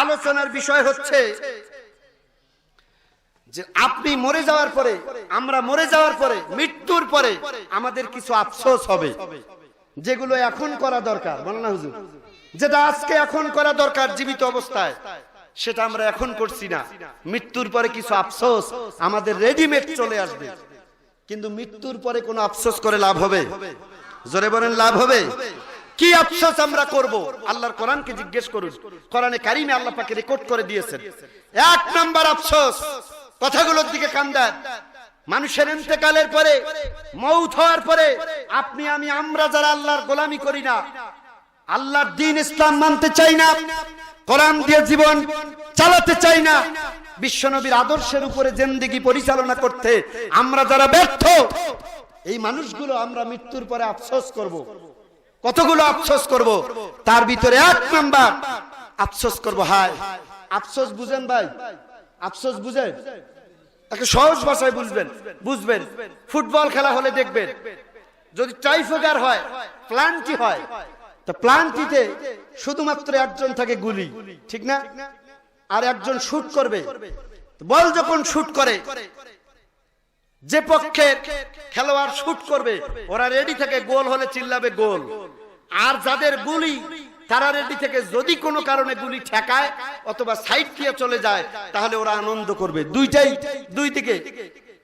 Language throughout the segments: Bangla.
আলোচনার বিষয় হচ্ছে যে আপনি মরে যাওয়ার পরে, আমরা মরে যাওয়ার পরে, মৃত্যুর পরে আমাদের কিছু আফসোস হবে, যেগুলো এখন করা দরকার। বলো না হুজুর। যেটা আজকে এখন করা দরকার জীবিত অবস্থায়, সেটা আমরা এখন করছি না। মৃত্যুর পরে কিছু আফসোস আমাদের রেডিমেড চলে আসবে। কিন্তু মৃত্যুর পরে কোনো আফসোস করে লাভ হবে? জোরে বলেন, লাভ হবে? কি আফসোস আমরা করব? আল্লাহর কোরআনকে জিজ্ঞেস করুন। কোরআনে কারিমে আল্লাহ পাকে রেকর্ড করে দিয়েছেন। এক নাম্বার আফসোস, কথাগুলোর দিকে কান দেন। মানুষের ইন্তেকালের পরে, মৌত হওয়ার পরে, আপনি, আমি, আমরা যারা আল্লাহর গোলামি করি না, আল্লাহর দিন ইসলাম মানতে চাই না, কোরআন দিয়ে জীবন চালাতে চাই না, বিশ্বনবীর আদর্শের উপরে জিন্দেগি পরিচালনা করতে আমরা যারা ব্যর্থ, এই মানুষগুলো আমরা মৃত্যুর পরে আফসোস করব। কতগুলো আফসোস করব? তার ভিতরে এক নাম্বার আফসোস করব, হায়। আফসোস বুঝেন ভাই, আফসোস বুঝেন একটা সহজ ভাষায় বুঝবেন বুঝবেন। ফুটবল খেলা হলে দেখবেন, যদি ট্রাইফোগার হয় প্লান্টি হয়, তো প্লান্টিতে শুধুমাত্র একজন থাকে গুলি, ঠিক না? আর একজন শুট করবে, বল যখন শুট করে যে পক্ষের খেলোয়াড় শুট করবে ওরা রেডি থেকে গোল হলে চিল্লাবে গোল। আর যাদের গুলি তারা রেডি থেকে যদি কোনো কারণে গুলি ঠেকায় অথবা সাইড দিয়ে চলে যায় তাহলে ওরা আনন্দ করবে। দুইটাই দুই দিকে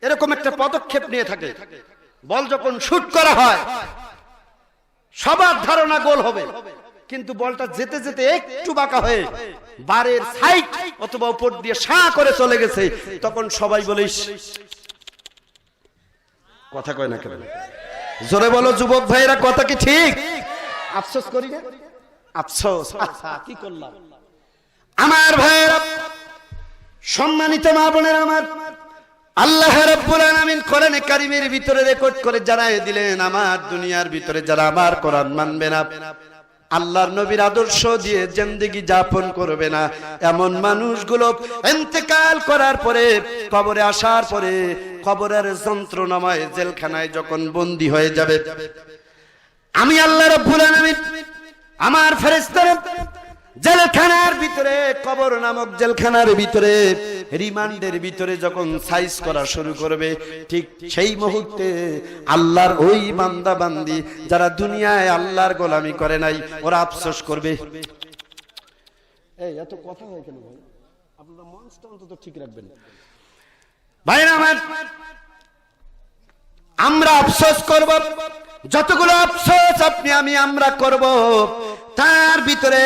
এরকম একটা পদক্ষেপ নিয়ে থাকে। বল যখন শুট করা হয় সবার ধারণা গোল হবে। কিন্তু বলটা যেতে যেতে একটু বাঁকা হয়ে বারের সাইড অথবা উপর দিয়ে সা করে চলে গেছে। তখন সবাই বলে "ইস, কথা কয় না কেন? জোরে বলো যুবক ভাইরা কথা কি ঠিক? আফসোস করি না? আফসোস। কি করলাম? আমার ভাইয়েরা সম্মানিত মা বোনের আমার আল্লাহ রাব্বুল আলামিন কোরআনে কারিমের ভিতরে রেকর্ড করে জানায় দিলেন আমার দুনিয়ার ভিতরে যারা আমার কোরআন মানবে না আল্লাহর নবীর আদর্শ দিয়ে জেন্দিগি যাপন করবে না। এমন মানুষগুলো ইন্তেকাল করার পরে, কবরে আসার পরে, কবরের যন্ত্রণাময় জেলখানায় যখন বন্দী হয়ে যাবে। আমি আল্লাহ রব্বুল আলামিন, আমার ফেরেশতারা জেলখানার ভিতরে কবর নামক জেলখানার ভিতরে রিমান্ডের ভিতরে যখন সাইজ করা শুরু করবে ঠিক সেই মুহূর্তে আল্লাহর ওই বান্দা বান্দি যারা দুনিয়ায় আল্লাহর গোলামি করে নাই ওরা আফসোস করবে। এই এত কথা হয় কেন ভাই? আপনারা মঞ্চটা অন্তত ঠিক রাখবেন। ভাইরা আমার আমরা আফসোস করব যতগুলো আফসোস আপনি আমি আমরা করব তার ভিতরে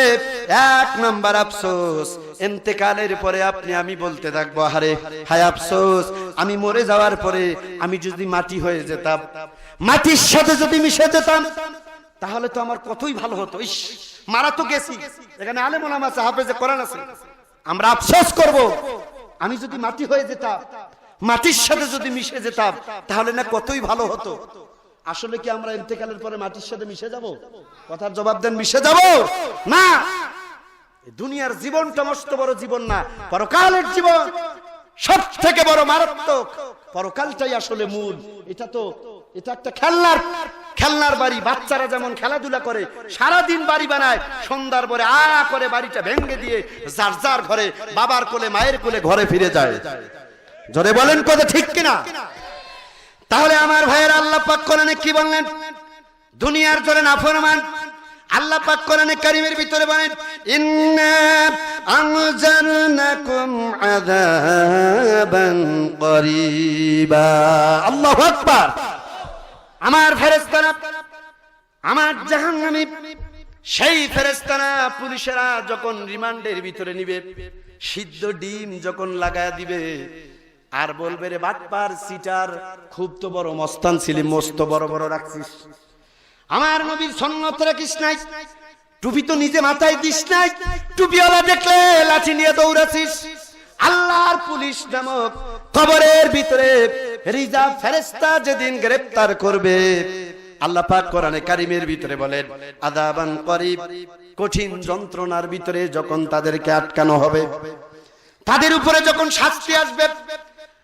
এক নাম্বার আফসোস। এতেকালের পরে আপনি আমি বলতে থাকব হারে হায় আফসোস, আমি মরে যাওয়ার পরে আমি যদি মাটি হয়ে যেতাম, মাটির সাথে যদি মিশে যেতাম, তাহলে তো আমার কতই ভালো হতো। ইস, মারা তো গেছি। এখানে আলেমুলাম আছে, হাফেজে কোরআন আছে। আমরা আফসোস করব, আমি যদি মাটি হয়ে যেতাম, মাটির সাথে যদি মিশে যেতাম, তাহলে না কতই ভালো হতো। আসলে কি আমরা ইন্তেকালের পরে মাটির সাথে মিশে যাব? কথার জবাব দেন, মিশে যাব। না! দুনিয়ার জীবনটা মস্ত বড় জীবন না। পরকালের জীবন সব থেকে বড় মারাত্মক। পরকালটাই আসলে মূল। এটা তো, এটা একটা খেলনার খেলনার বাড়ি। বাচ্চারা যেমন খেলাধুলা করে সারা দিন বাড়ি বানায়, সন্ধ্যার পরে আ করে বাড়িটা ভেঙে দিয়ে যার যার ঘরে, বাবার কোলে, মায়ের কোলে ঘরে ফিরে যায়। জোরে বলেন কথা ঠিক কিনা? তাহলে আমার ভাইয়ের আল্লাহ পাক কোরআনে কি বললেন? দুনিয়ার জন্য নাফরমান। আল্লাহ পাক কোরআনে কারিমের ভিতরে বলেন ইন্না আনজারনাকুম আযাবান করিবা। আল্লাহু আকবার। আমার ফেরেশতারা আমার জাহান্নামী সেই ফেরেশতারা পুলিশেরা যখন রিমান্ডের ভিতরে নিবে সিদ্ধ ডিম যখন লাগায় দিবে আর বলবে রে বাটপার সিটার খুব তো বড় মস্তান ছিলি, মস্ত বড় বড় রাখছিস। আমার নবীর সন্ন্যত রাখিস নাই, টুপি তো নিজে মাথায় দিস নাই, টুপিওয়ালা দেখলে লাঠি নিয়ে দৌড়াছিস। আল্লাহর পুলিশ নামক কবরের ভিতরে রিজার্ভ ফেরেস্তা যেদিন গ্রেফতার করবে, আল্লাহ পাক কোরআনে কারিমের ভিতরে বলেন আদাবান করিব, কঠিন যন্ত্রণার ভিতরে যখন তাদেরকে আটকানো হবে, তাদের উপরে যখন শাস্তি আসবে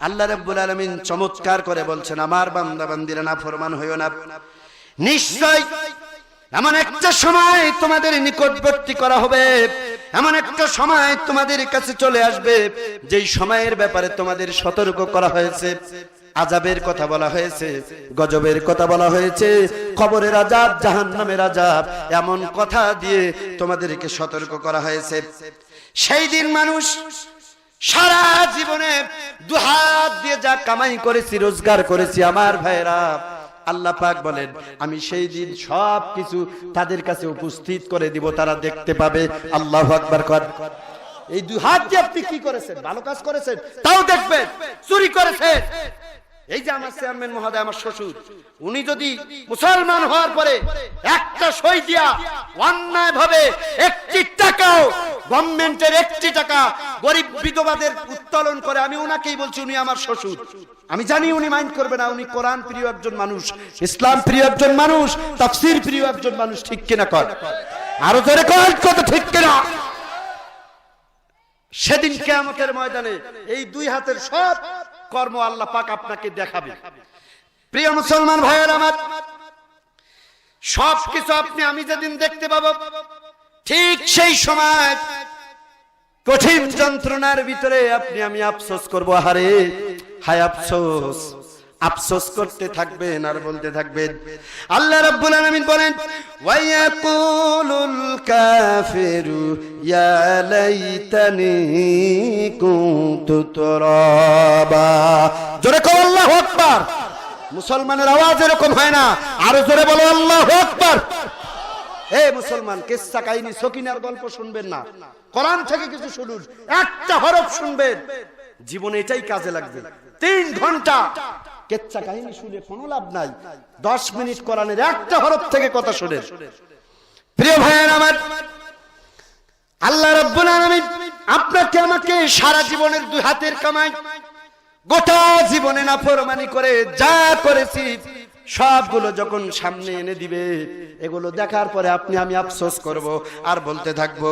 আল্লাহ রাব্বুল আলামিন চমৎকার করে বলছেন, আমার বান্দা বান্দিরা না ফরমান হইও না। নিশ্চয় এমন একটা সময় তোমাদের নিকটবর্তী করা হবে, এমন একটা সময় তোমাদের কাছে চলে আসবে, যেই সময়ের ব্যাপারে তোমাদের সতর্ক করা হয়েছে। আজাবের কথা বলা হয়েছে, গজবের কথা বলা হয়েছে, কবরের আজাব জাহান্নামের আজাব এমন কথা দিয়ে তোমাদেরকে সতর্ক করা হয়েছে। সেই দিন মানুষ সারা জীবনে দুহাত দিয়ে যা কামাই করেছি, রোজগার করেছি আমার ভাইরা আল্লাহ পাক বলেন, আমি সেই দিন সব কিছু তাদের কাছে উপস্থিত করে দিব, তারা দেখতে পাবে। আল্লাহ আকবার কর। এই দুহাত দিয়ে আপনি কি করেছেন? ভালো কাজ করেছেন? তাও দেখবেন, চুরি করেছেন। এই যে আমার চেয়ারম্যান মহোদয়, আমার শ্বশুর, উনি যদি মুসলমান হওয়ার পরে একটা সই দিয়া অন্যায় ভাবে একটি টাকাও গভর্নমেন্টের একটি টাকা গরিব বিধবাদের উত্তোলন করে, আমি ওনাকেই বলছি উনি আমার শ্বশুর। আমি জানি উনি মাইন্ড করবে না, উনি কোরআন প্রিয় একজন মানুষ, ইসলাম প্রিয় একজন মানুষ, তাফসির প্রিয় একজন মানুষ, ঠিক কিনা কর? আরও জোরে কর কত ঠিক কিনা? সেদিন কেয়ামতের ময়দানে এই দুই হাতের সব কর্ম আল্লাহ পাক আপনাকে দেখাবে। প্রিয় মুসলমান ভাইয়ের আমার সব কিছু আপনি আমি যেদিন দেখতে পাবো, ঠিক সেই সময় কঠিন যন্ত্রণার ভিতরে আপনি আমি আফসোস করব। হারে হায় আফসোস। আফসোস করতে থাকবেন আর বলতে থাকবেন, আল্লাহ রাব্বুল আলামিন বলেন, ওয়ায়াকুলুল কাফিরু, ইয়া লাইতানি কুনতু তুরাবা। জোরে কর আল্লাহু আকবার। মুসলমানের আওয়াজ এরকম হয় না। আরও জোরে বলো, আল্লাহু আকবার। হে মুসলমান কিসসা কাহিনী, সকিনার গল্প শুনবেন না। কোরআন থেকে কিছু শুনুন, একটা হরফ শুনবেন। জীবনে এটাই কাজে লাগবে। তিন ঘণ্টা কেচ্চা কাহিনী শুনে কোনো লাভ নাই। দশ মিনিট কোরআনের একটা হরফ থেকে কথা শুনে। প্রিয় ভাইয়ের আমার, আল্লাহ রব্বুল আলামিন আপনাকে আমাকে সারা জীবনের দুই হাতের কামাই, গোটা জীবনে না ফরমানি করে যা করেছি সবগুলো যখন সামনে এনে দিবে, এগুলো দেখার পরে আপনি, আমি আফসোস করব আর বলতে থাকব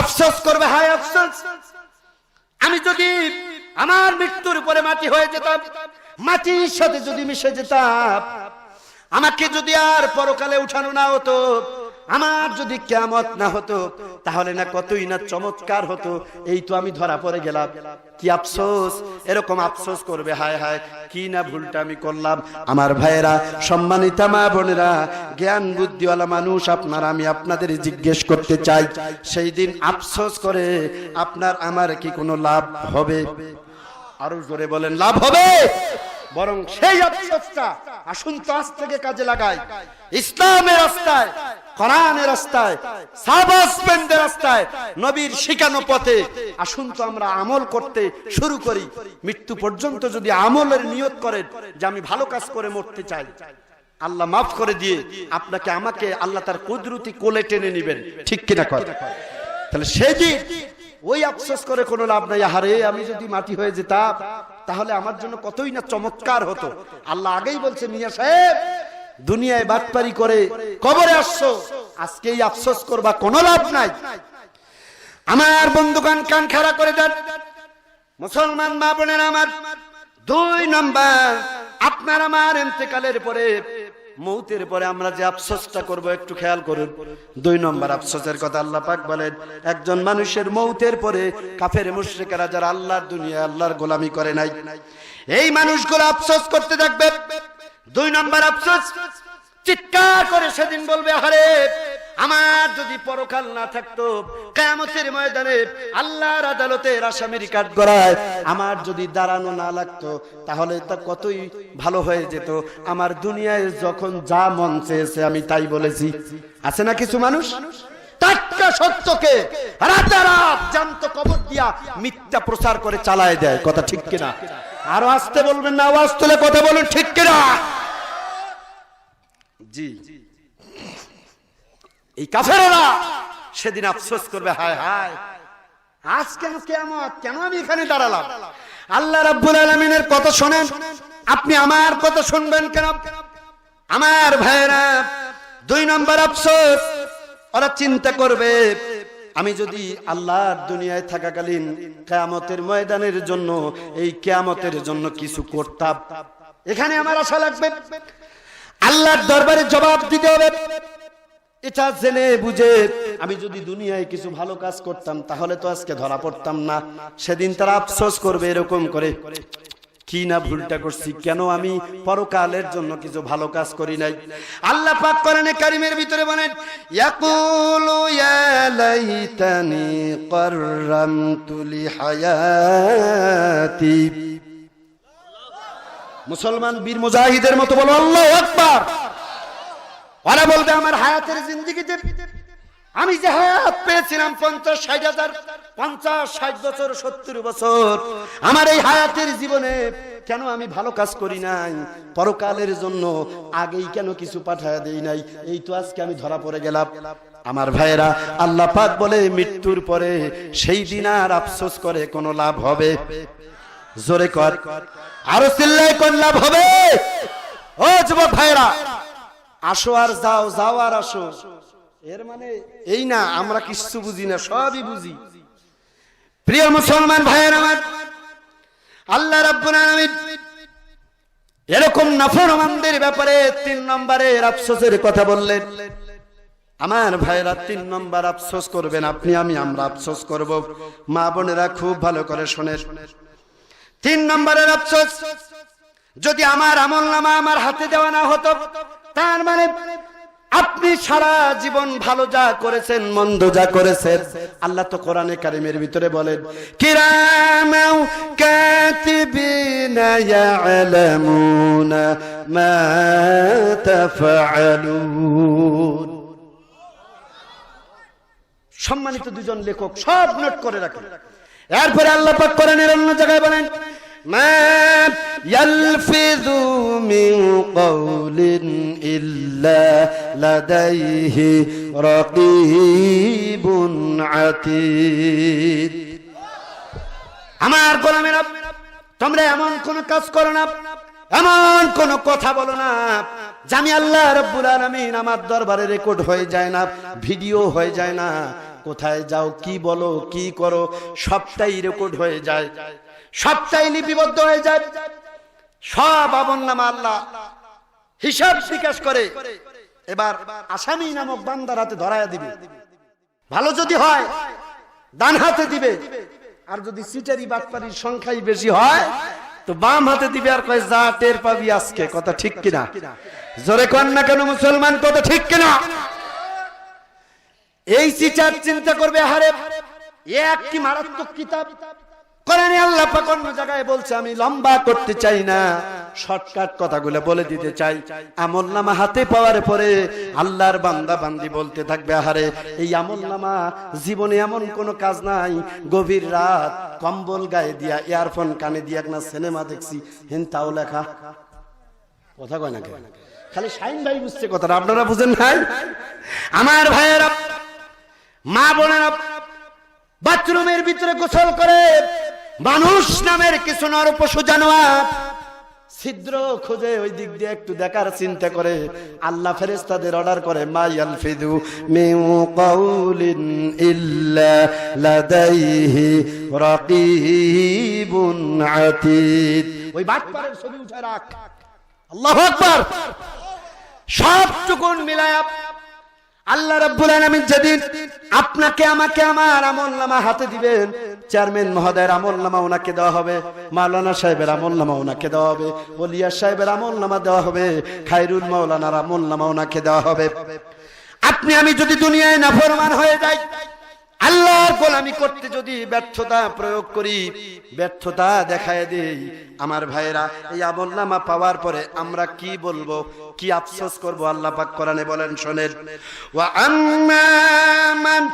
আফসোস করবে, হায় আফসোস। আমি যদি আমার মৃত্যুর উপরে মাটি হয়ে যেতাম, মাটির সাথে যদি মিশে যেতাম, আমাকে যদি আর পরকালে উঠানো না হতো আমার যদি কেমত না হতো, তাহলে না কতই না চমৎকার হতো। এই তো আমি ধরা পড়ে গেলাম। কি আফসোস? এরকম আফসোস করবে, হায় হায়, কি না ভুলটা আমি করলাম। আমার ভাইয়েরা, সম্মানিতা মা বোনেরা, জ্ঞান বুদ্ধিওয়ালা মানুষ আপনার, আমি আপনাদের জিজ্ঞেস করতে চাই, সেই দিন আফসোস করে আপনার, আমার কি কোনো লাভ হবে? আরও জোরে বলেন, লাভ হবে। বরং সেই আফসোসটা আসুন তো আজ থেকে কাজে লাগাই। ইসলামের রাস্তায় কোরআনের রাস্তায় সাবাসপেন্ডের রাস্তায়, নবীর শিখানো পথে। আসুন তো আমরা আমল করতে শুরু করি। মৃত্যু পর্যন্ত যদি আমলের নিয়ত করেন যে আমি ভালো কাজ করে মরতে চাই, আল্লাহ মাফ করে দিয়ে আপনাকে, আমাকে আল্লাহ তার কুদরতি কোলে টেনে নেবেন। ঠিক কিনা কর তাহলে সেদিন ওই আফসোস করে কোনো লাভ নাই। আহারে, আমি যদি মাটি হয়ে যেতাম, তাহলে আমার জন্য কতই না চমৎকার হতো। আল্লাহ আগেই বলছে, মিয়া সাহেব দুনিয়ায় বাটপারি করে, কবরে আসছো আজকে এই আফসোস করবা, কোনো লাভ নাই। আমার বন্ধুগান কান খাড়া করে দেন। মুসলমান মা বোনের আমার দুই নাম্বার, আপনার আমার এতেকালের পরে, মৌতের পরে আমরা যে আফসোসটা করব, একটু খেয়াল করুন। দুই নম্বর আফসোসের কথা আল্লাহ পাক বলেন, একজন মানুষের মৌতের পরে কাফের মুশরিকেরা যারা আল্লাহর দুনিয়া আল্লাহর গোলামি করে নাই, এই মানুষগুলো আফসোস করতে থাকবে। দুই নম্বর আফসোস, চিৎকার করে সেদিন বলবে আরে আমার যদি পরকাল না থাকতো, কেয়ামতের ময়দানে আল্লাহর আদালতের আসামির কাঠ গড়ায় আমার যদি দাঁড়ানো না লাগতো, তাহলে তা কতই ভালো হয়ে যেত। আমার দুনিয়ায় যখন যা মন চেয়েছে, আমি তাই বলেছি। আছে না কিছু মানুষ? একটা সত্যকে রাতারাত জান্ত কবর দিয়া মিথ্যা প্রচার করে চালায় দেয়, কথা ঠিক কিনা? আরও আসতে বলবেন না, আওয়াজ তুলে কথা বলুন, ঠিক কিনা? জি। এই কাফেরেরা সেদিন আফসোস করবে, হায় হায়। আজ কেন কেমত কেন আমি এখানে দাঁড়ালাম? আল্লাহ রাব্বুল আলামিনের কথা শোনেন? আপনি আমার কথা শুনবেন কেন? আমার ভাইরা দুই নম্বর আফসোস, ওরা চিন্তা করবে আমি যদি আল্লাহর দুনিয়ায় থাকাকালীন কেয়ামতের ময়দানের জন্য, এই কেয়ামতের জন্য কিছু করতাম। এখানে আমার আশা লাগবে। আল্লাহর দরবারে জবাব দিতে হবে। এটা জেনে বুঝে আমি যদি দুনিয়ায় কিছু ভালো কাজ করতাম, তাহলে তো আজকে ধরা পড়তাম না। সেদিন তারা আফসোস করবে এরকম করে। কি না ভুলটা করছি? কেন আমি পরকালের জন্য কিছু ভালো কাজ করি নাই? আল্লাহ পাক করেন কারিমের ভিতরে বলেন, ইয়াকুলু ইয়া লাইতানি কাররামতু লিহায়াতি। মুসলমান বীর মুজাহিদের মতো বলো, আল্লাহু আকবার। ওরা বলবে, আমার হায়াতের জিন্দিগিতে আমি যে হায়াত পেয়েছিলাম পঞ্চাশ, ষাট হাজার পঞ্চাশ, ষাট বছর, সত্তর বছর। আমার এই হায়াতের জীবনে কেন আমি ভালো কাজ করি নাই? পরকালের জন্য আগেই কেন কিছু পাঠায় দেই নাই? এই তো আজকে আমি ধরা পড়ে গেলাম। আমার ভাইয়েরা, আল্লাহ পাক বলে, মৃত্যুর পরে সেই দিন আর আফসোস করে কোনো লাভ হবে। জোরে কর। আরও চিল্লাই কোন লাভ হবে? ও যুবক ভাইরা আসো আর যাও যাও আর আসো। এর মানে এই না, আমরা কিছু বুঝি না, সবই বুঝি। প্রিয় মুসলমান ভাইয়ের আমার, আল্লাহ রাব্বুল আলামিন এরকম নাফরমানদের ব্যাপারে তিন নম্বরের আফসোসের কথা বললেন। আমার ভাইরা তিন নম্বর আফসোস করবেন আপনি, আমি, আমরা আফসোস করব। মা বোনেরা খুব ভালো করে শোনে তিন নম্বরের আফসোস, যদি আমার আমল নামা আমার হাতে দেওয়া না হতো, তার মানে আপনি সারা জীবন ভালো যা করেছেন, মন্দ যা করেছেন, আল্লাহ তো কোরআনে কারিমের ভিতরে বলেন, কিরামাও কাতিবিনা ইয়ালামুনা মা তাফআলুন। সম্মানিত দুজন লেখক সব নোট করে রাখেন। এরপরে আল্লাহ পাক করেন এর অন্য জায়গায় বলেন, মা ইয়ালফিযু মিন কওলিন ইল্লা লাদাইহি রাকীবুন আতীদ আমার গোলামেরা তোমরা এমন কোন কাজ করো না, এমন কোন কথা বলো না আল্লাহ রব্বুল আলামিন আমার দরবারে রেকর্ড হয়ে যায় না ভিডিও হয়ে যায় না। কোথায় যাও, কি বলো, কি করো, সবটাই রেকর্ড হয়ে যায়, সবটাই লিপিবদ্ধ হয়ে যায়। সব আল্লাহ হিসাব বিকাশ করে। এবার আসামি নামক বান্দার হাতে ধরায়া দিবে। ভালো যদি হয়, ডান হাতে দিবে। আর যদি সিটারি বাটপারির সংখ্যাই বেশি হয়, তো বাম হাতে দিবে আর কয়, যা টের পাবি আজকে। কথা ঠিক কিনা? জোরে কন না কেন মুসলমান, কথা ঠিক কিনা? এই সিটার চিন্তা করবে হারে এ একটি মারাত্মক কিতাব। কোরআনে আল্লাহ পাক অন্য জায়গায় বলছে, আমি লম্বা করতে চাই না। শর্টকাট কথাগুলো বলে দিতে চাই। আমল নামা হাতে পাওয়ার পরে আল্লাহর বান্দা বান্দি বলতে থাকবে, আহারে, এই আমল নামা জীবনে এমন কোনো কাজ নাই। গভীর রাত, কম্বল গায়ে দিয়া ইয়ারফোন কানে দিয়া না সিনেমা দেখছি। হেন তাও লেখা। কথা কয় না খালি শাইন ভাই বুঝছে কথাটা, আপনারা বুঝেন নাই? আমার ভাইয়েরা, মা বোনেরা, বাথরুমের ভিতরে গোসল করে মানুষ নামের কিছু নর পশু জানোয়ার। ছিদ্র খুঁজে ওই দিক দিয়ে একটু দেখার চিন্তা করে। আল্লাহ ফেরেস্তাদের অর্ডার করে মাইয়াল ফিদু মিউ কাউলিন ইল্লা লাদাইহি রাকিবুন আতীদ। ওই বাটপারের ছবি উঠে রাখ। আল্লাহু আকবার। সবটুকুন মিলায়া আল্লাহ রাব্বুল আলামিন যেদিন আপনাকে, আমাকে, আমার আমলনামা হাতে দিবেন, চেয়ারম্যান মহোদয়ের আমলনামা ওনাকে দেওয়া হবে, মাওলানা সাহেবের আমলনামা ওনাকে দেওয়া হবে বলিয়া সাহেবের আমলনামা দেওয়া হবে, খায়রুল মাওলানার আমলনামা ওনাকে দেওয়া হবে। আপনি, আমি যদি দুনিয়ায় নাফরমান হয়ে যাই আল্লাহর গোলামি করতে যদি ব্যর্থতা প্রয়োগ করি, ব্যর্থতা দেখায় দেই। আমার ভাইরা এই আমলনামা পাওয়ার পরে আমরা কি বলব, কি আফসোস করব আল্লাহ পাক কোরআনে বলেন, শোনেন। ওয়া আম্মা মান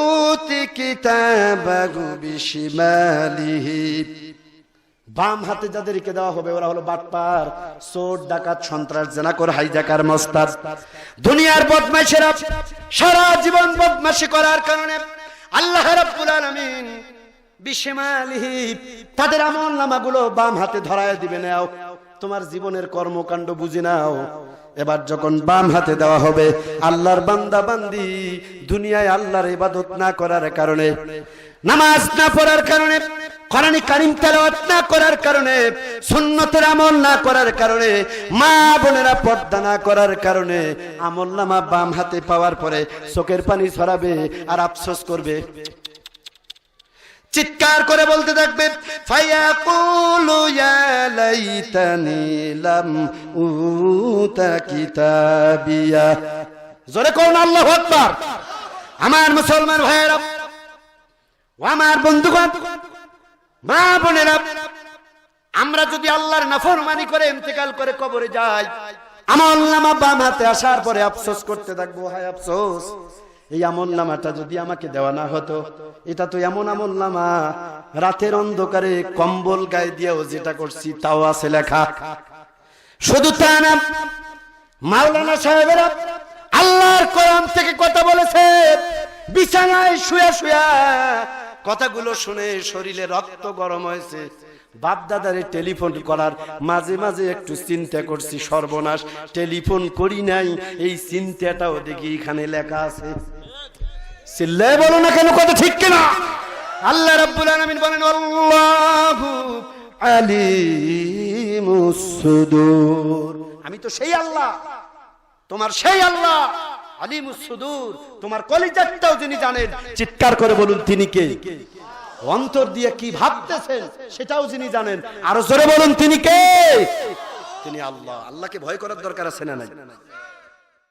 উতি কিতাবাহু বিশিমালিহি। বাম হাতে যাদেরকে দেওয়া হবে, ওরা হলো বাটপার, চোর, ডাকাত, সন্ত্রাস, জেনাকর, হাইজাকার, মস্তাদ। দুনিয়ার বদমাইশেরা সারা জীবন বদমাশি করার কারণে আল্লাহ তাদের আমল নামাগুলো বাম হাতে ধরায় দিবে নাও। তোমার জীবনের কর্মকাণ্ড বুঝে নাও। এবার যখন বাম হাতে দেওয়া হবে, আল্লাহর বান্দা বান্দি দুনিয়ায় আল্লাহর ইবাদত না করার কারণে, নামাজ না পড়ার কারণে কোরআনী কারিম তেলাওয়াত না করার কারণে, সুন্নতের আমল না করার কারণে, মা বোনেরা পর্দা না করার কারণে আমল নামা বাম হাতে পাওয়ার পরে চোখের পানি ছড়াবে আর আফসোস করবে। চিৎকার করে বলতে থাকবে, ফায়াকুলু ইয়া লাইতানি লাম উতা কিতাবিয়া। জোরে কোন আল্লাহু আকবার। আমার মুসলমান ভাইয়েরা, ও আমার বন্ধুগণ মা বোনেরা, আমরা যদি আল্লাহর নাফরমানি করে ইন্তেকাল করে কবরে যাই আমল নামা বাম হাতে আসার পরে আফসোস করতে থাকব, হায় আফসোস। এই আমল নামাটা যদি আমাকে দেওয়া না হতো, এটা তো এমন আমল নামা, রাতের অন্ধকারে কম্বল গায়ে দিয়েও যেটা করছি তাও আছে লেখা। শুধু তা না, মাওলানা সাহেবেরা আল্লাহর কোরআন থেকে কথা বলেছে, বিছানায় শুয়া শুয়া কথাগুলো শুনে শরীরে রক্ত গরম হয়েছে। বাপ দাদারে টেলিফোন করার মাঝে মাঝে একটু চিন্তা করছি, সর্বনাশ, টেলিফোন করি নাই, এই চিন্তাটাও দেখি এখানে লেখা আছে। চিল্লায় বলো না কেন, কথা ঠিক কিনা? আল্লাহ রাব্বুল আলামিন বলেন, আল্লাহু আলিমুস সুদূর। আমি তো সেই আল্লাহ, তোমার সেই আল্লাহ। আলিমুস সুদূর। তোমার কলিজাটাও যিনি জানেন। চিৎকার করে বলুন তিনি কে? অন্তর দিয়ে কি ভাবতেছেন সেটাও যিনি জানেন। আরও জোরে বলুন তিনি কে? তিনি আল্লাহ। আল্লাহকে ভয় করার দরকার আছে না নাই?